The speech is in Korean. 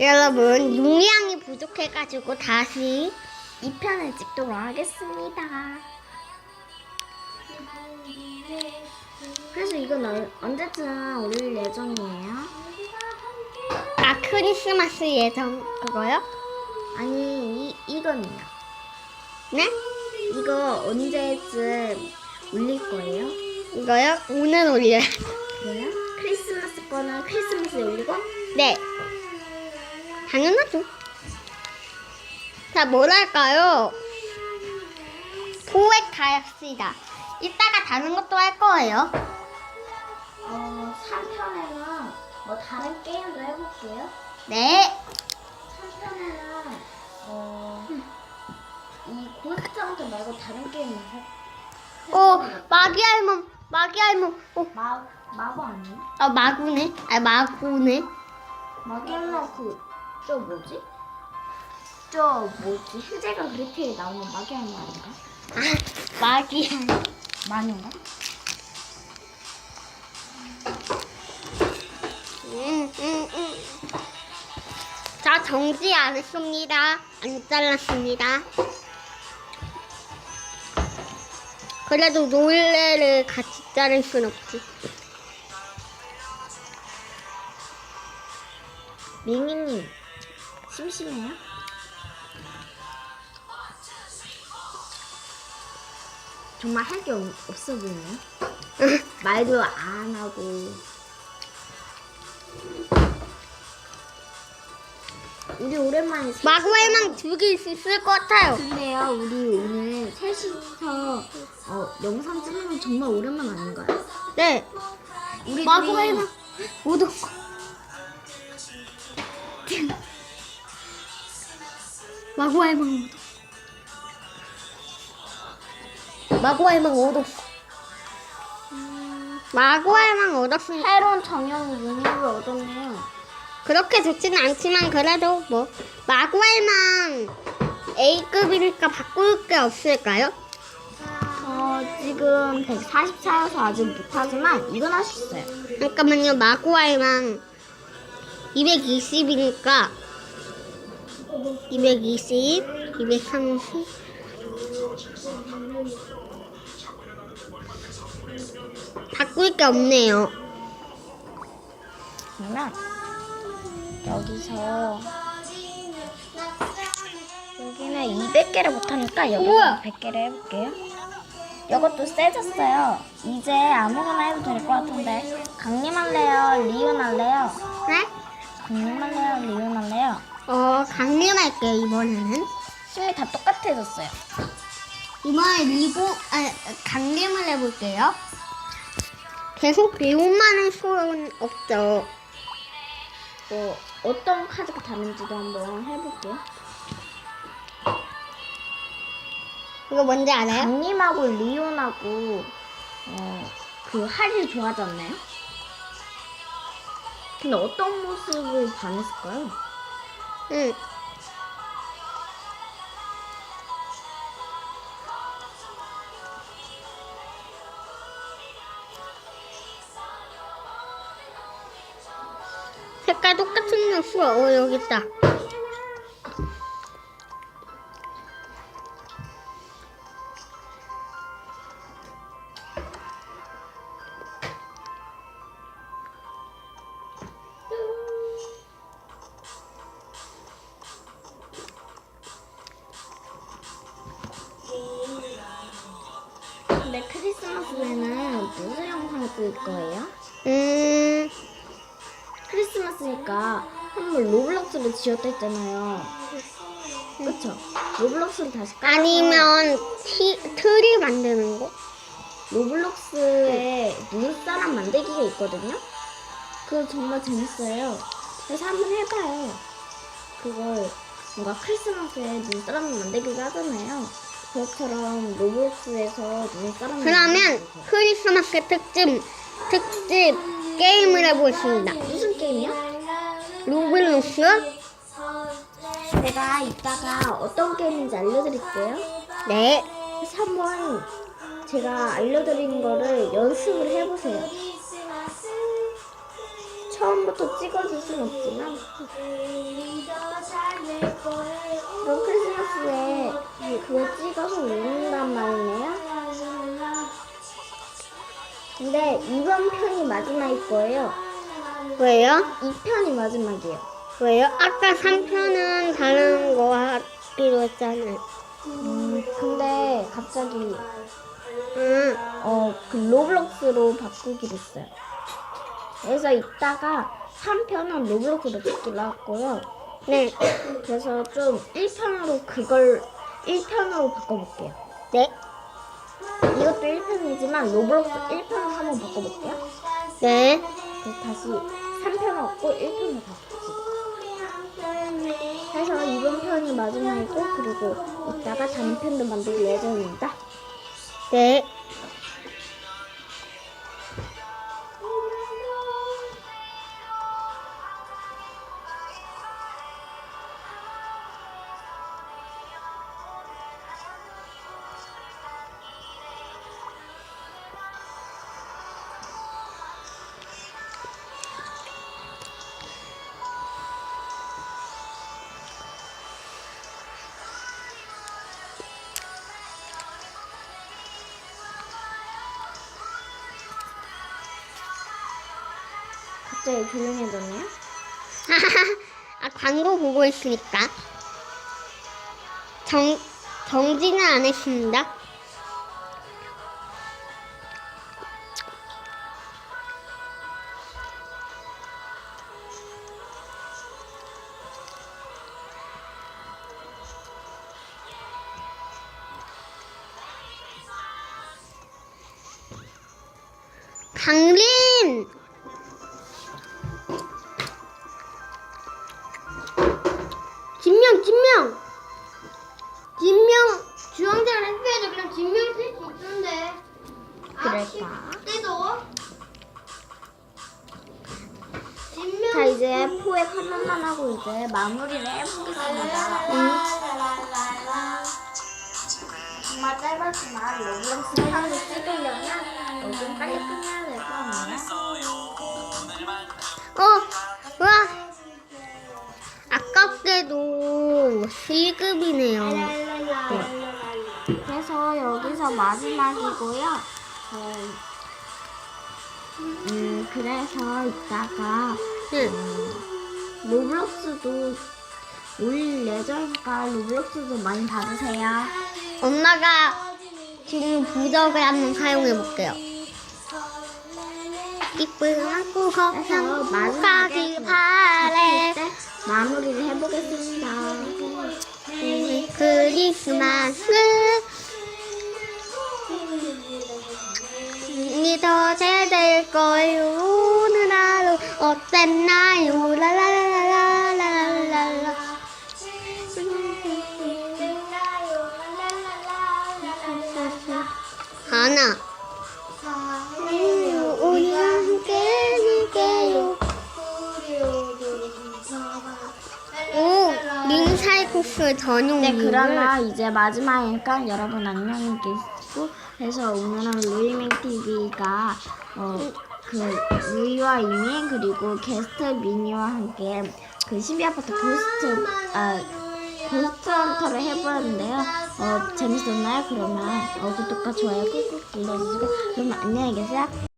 여러분 용량이 부족해가지고 다시 2편을 찍도록 하겠습니다. 그래서 이건 얼- 언제쯤 올릴 예정이에요? 아 크리스마스 예정 그거요? 아니 이 이거는요. 네? 이거 언제쯤 올릴 거예요? 이거요? 오늘 올려요. 그래요? 크리스마스 거는 크리스마스에 올리고 네. 당연하죠. 자, 뭐랄까요? 포획 다합시다. 이따가 다른 것도 할 거예요. 어 3편에는 뭐 다른 게임도 해볼게요. 네. 3편에는 어, 이 고스트한테 말고 다른 게임을 해. 어, 마기 할멈, 마기 할멈. 어, 마 마고 아니에요? 아, 마구네. 아, 마구네. 마기엘라 그 저 뭐지? 저 뭐지? 휴재가 그리트에 나오는 마기엘라 아닌가? 아, 할멈. 마녀인가? 음, 음, 음. 자, 정지 안 했습니다. 안 잘랐습니다. 그래도 노래를 같이 자를 순 없지. 밍이님 심심해요? 정말 할 게 없어 보이네요. 말도 안 하고. 우리 오랜만에 마구할망 두개 있을 것 같아요. 근데요, 우리 오늘 셋이서 어, 영상 찍는 건 정말 오랜만 아닌가요? 네. 우리 마구할망 오독. 마구할망 오독. 마구할망 오독. 마구할망 얻었으니 새로운 정형 유니를 얻었네요. 그렇게 좋지는 않지만 그래도 뭐 마구할망 A급이니까 바꿀 게 없을까요? 저 지금 144여서 아직 못하지만 이건 할 수 있어요. 잠깐만요 마구할망 220이니까 220, 230 바꿀 게 없네요. 그러면 여기서 여기는 200개를 못하니까 여기서 우와! 100개를 해볼게요. 이것도 세졌어요. 이제 아무거나 해도 될 것 같은데 강림 할래요? 리온 할래요? 네? 강림 할래요? 리온 할래요? 어 강림할게요 이번에는. 힘이 다 똑같아졌어요. 이번에 리보 아 강림을 해볼게요. 계속 할 수는 없죠. 뭐 어떤 카드가 다른지도 한번 해볼게요. 이거 뭔지 알아요? 강림하고 리온하고 어, 그 할일 좋아하지 않나요? 근데 어떤 모습을 반했을까요? 응. 색깔 똑같은 거 수어 어 여기 있다. 거예요? 음 크리스마스니까 한번 로블록스를 지었다 했잖아요. 그쵸? 로블록스를 다시 깔아서 아니면 티, 트리 만드는 거? 로블록스에 눈사람 만들기가 있거든요. 그거 정말 재밌어요. 그래서 한번 해봐요. 그걸 뭔가 크리스마스에 눈사람 만들기가 하잖아요. 그것처럼 로블록스에서 눈사람 그러면 크리스마스 특집 특집 게임을 해보겠습니다. 무슨 게임이야? 로블록스? 제가 이따가 어떤 게임인지 알려드릴게요. 네. 한번 제가 알려드린 거를 연습을 해보세요. 처음부터 찍어줄 순 없지만 그럼 크리스마스에 그걸 찍어서 올린단 말이네요. 근데 이번 편이 마지막일 거예요. 왜요? 이 편이 마지막이에요. 왜요? 아까 3편은 다른 거 하기로 했잖아요. 음, 근데 갑자기 응. 어, 그 로블록스로 바꾸기로 했어요. 그래서 이따가 3편은 로블록스로 바꾸기로 했고요. 네. 그래서 좀 1편으로 그걸 1편으로 바꿔볼게요. 네. 이것도 1편이지만 로블록스 1편을 한번 바꿔볼게요. 네. 그래서 다시 3편을 갖고 1편을 바꾸고. 그래서 이번 편이 마지막이고 그리고 이따가 다른 편도 만들 예정입니다. 네. 갑자기 조용해졌네요. 아, 광고 보고 있으니까. 정, 정지는 안 했습니다. 강린! 주황색을 했어야죠. 그럼 진명 쓸수 있는데. 그럴까? 진명. 자 이제 포획 하나만 하고 이제 마무리를 해보겠습니다. 정말 짧았지만 로블록스 하루 찍으려면 좀 빨리 끝내야 될것 같네요. 어, 와. 아깝게도 C급이네요. 그래서 여기서 마지막이고요. 어, 음 그래서 이따가 응. 로블록스도 올릴 예정이니까 로블록스도 많이 봐주세요. 엄마가 지금 부적을 한번 사용해 볼게요. 이쁜 그래서 가기 마지막에 바래. 때 마무리를 해보겠습니다. 크리스마스 거예요. 오늘 하루 어땠나요? 라라라라라라라. 하나. 함께 네. 그러나 이제 마지막이니까 여러분 안녕히 계시고 그래서 오늘은 루이밍 TV가 어, 그 루이와 이민 그리고 게스트 미니와 함께 그 신비 아파트 고스트 아 고스트 헌터를 해보았는데요. 어, 재밌었나요? 그러면 어, 구독과 좋아요 꾹꾹 눌러주시고 그러면 안녕히 계세요.